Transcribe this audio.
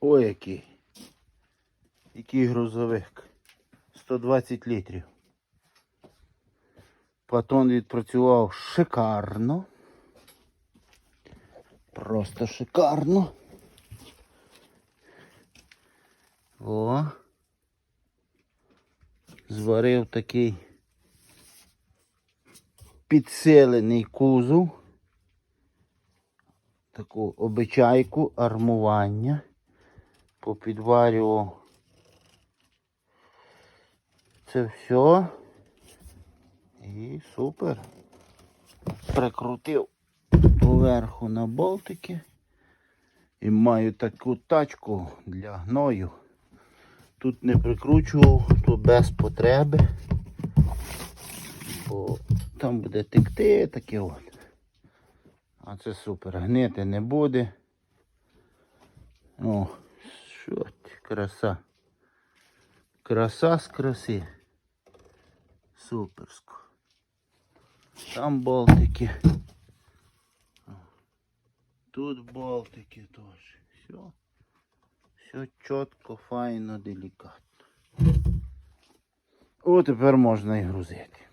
Ой, який. Який грузовик. 120 літрів. Платон відпрацював шикарно. Просто шикарно. О. Зварив такий підсилений кузов. Таку обичайку армування. Попідварював це все. І супер. Прикрутив поверху на болтики. І маю таку тачку для гною. Тут не прикручував, то без потреби. Бо там буде текти таке от. А це супер. Гнити не буде. О, що краса. Краса з краси. Суперсько. Там болтики. Тут болтики теж. Все. Все чітко, файно, делікатно. О, тепер можна і грузити.